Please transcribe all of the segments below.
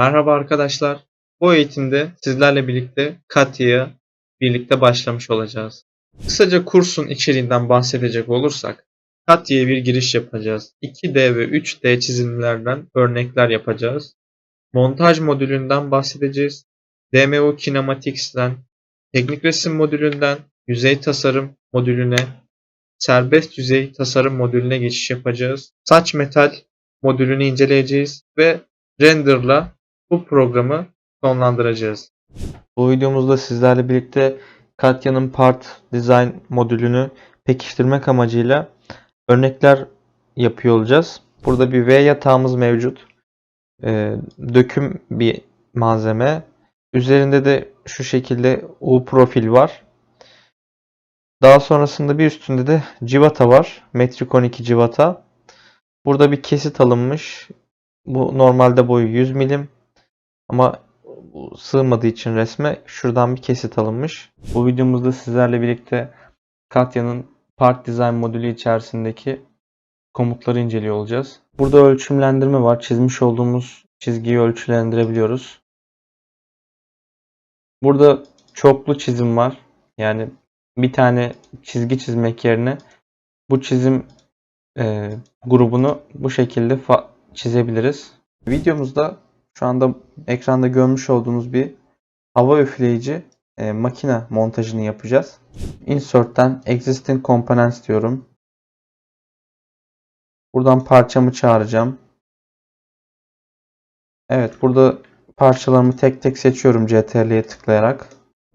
Merhaba arkadaşlar. Bu eğitimde sizlerle birlikte Katya'ya birlikte başlamış olacağız. Kısaca kursun içeriğinden bahsedecek olursak Katya'ya bir giriş yapacağız. 2D ve 3D çizimlerden örnekler yapacağız. Montaj modülünden bahsedeceğiz. DMO Kinematics'ten, teknik resim modülünden yüzey tasarım modülüne, serbest yüzey tasarım modülüne geçiş yapacağız. Saç metal modülünü inceleyeceğiz ve render'la bu programı sonlandıracağız. Bu videomuzda sizlerle birlikte Katya'nın Part Design modülünü pekiştirmek amacıyla örnekler yapıyor olacağız. Burada bir V yatağımız mevcut. Ee, döküm bir malzeme. Üzerinde de şu şekilde U profil var. Daha sonrasında bir üstünde de civata var. Metrik 12 civata. Burada bir kesit alınmış. Bu normalde boyu 100 milim. Ama sığmadığı için resme şuradan bir kesit alınmış. Bu videomuzda sizlerle birlikte Katya'nın Part Design modülü içerisindeki komutları inceliyor olacağız. Burada ölçümlendirme var. Çizmiş olduğumuz çizgiyi ölçülendirebiliyoruz. Burada çoklu çizim var. Yani bir tane çizgi çizmek yerine bu çizim e, grubunu bu şekilde çizebiliriz. Videomuzda şu anda ekranda görmüş olduğunuz bir hava üfleyici e, makine montajını yapacağız. Insert'ten Existing Components diyorum. Buradan parçamı çağıracağım. Evet burada parçalarımı tek tek seçiyorum CTRL'ye tıklayarak.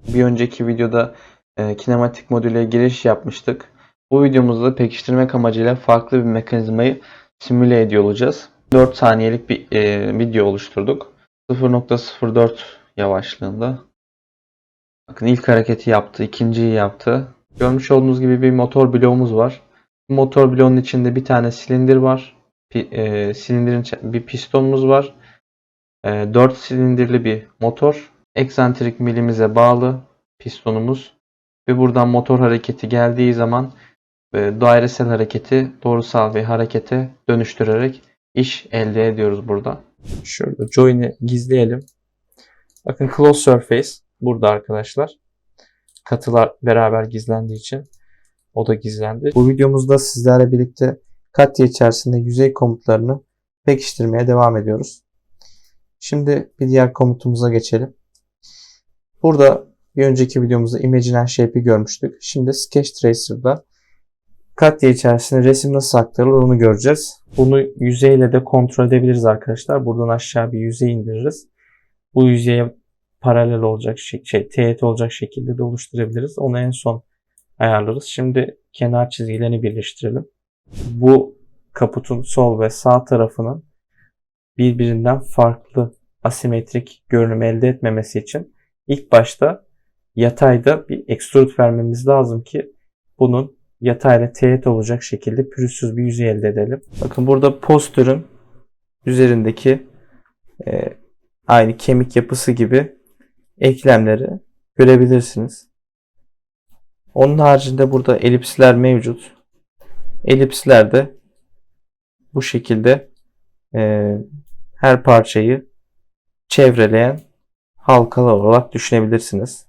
Bir önceki videoda e, kinematik modüle giriş yapmıştık. Bu videomuzda pekiştirmek amacıyla farklı bir mekanizmayı simüle ediyor olacağız. 4 saniyelik bir e, video oluşturduk. 0.04 yavaşlığında. Bakın ilk hareketi yaptı, ikinciyi yaptı. Görmüş olduğunuz gibi bir motor bloğumuz var. Motor bloğunun içinde bir tane silindir var. Pi, e, silindirin bir pistonumuz var. E, 4 silindirli bir motor. Eksantrik milimize bağlı pistonumuz. Ve buradan motor hareketi geldiği zaman e, dairesel hareketi doğrusal bir harekete dönüştürerek iş elde ediyoruz burada. Şurada join'i gizleyelim. Bakın close surface burada arkadaşlar. Katılar beraber gizlendiği için o da gizlendi. Bu videomuzda sizlerle birlikte Katya içerisinde yüzey komutlarını pekiştirmeye devam ediyoruz. Şimdi bir diğer komutumuza geçelim. Burada bir önceki videomuzda Imagine Shape'i görmüştük. Şimdi Sketch Tracer'da Katya içerisinde resim nasıl aktarılır onu göreceğiz. Bunu yüzeyle de kontrol edebiliriz arkadaşlar. Buradan aşağı bir yüzey indiririz. Bu yüzeye paralel olacak şey, teğet olacak şekilde de oluşturabiliriz. Onu en son ayarlarız. Şimdi kenar çizgilerini birleştirelim. Bu kaputun sol ve sağ tarafının birbirinden farklı asimetrik görünüm elde etmemesi için ilk başta yatayda bir extrude vermemiz lazım ki bunun yatayla teğet olacak şekilde pürüzsüz bir yüzey elde edelim. Bakın burada postürün üzerindeki e, aynı kemik yapısı gibi eklemleri görebilirsiniz. Onun haricinde burada elipsler mevcut. Elipsler de bu şekilde e, her parçayı çevreleyen halkalar olarak düşünebilirsiniz.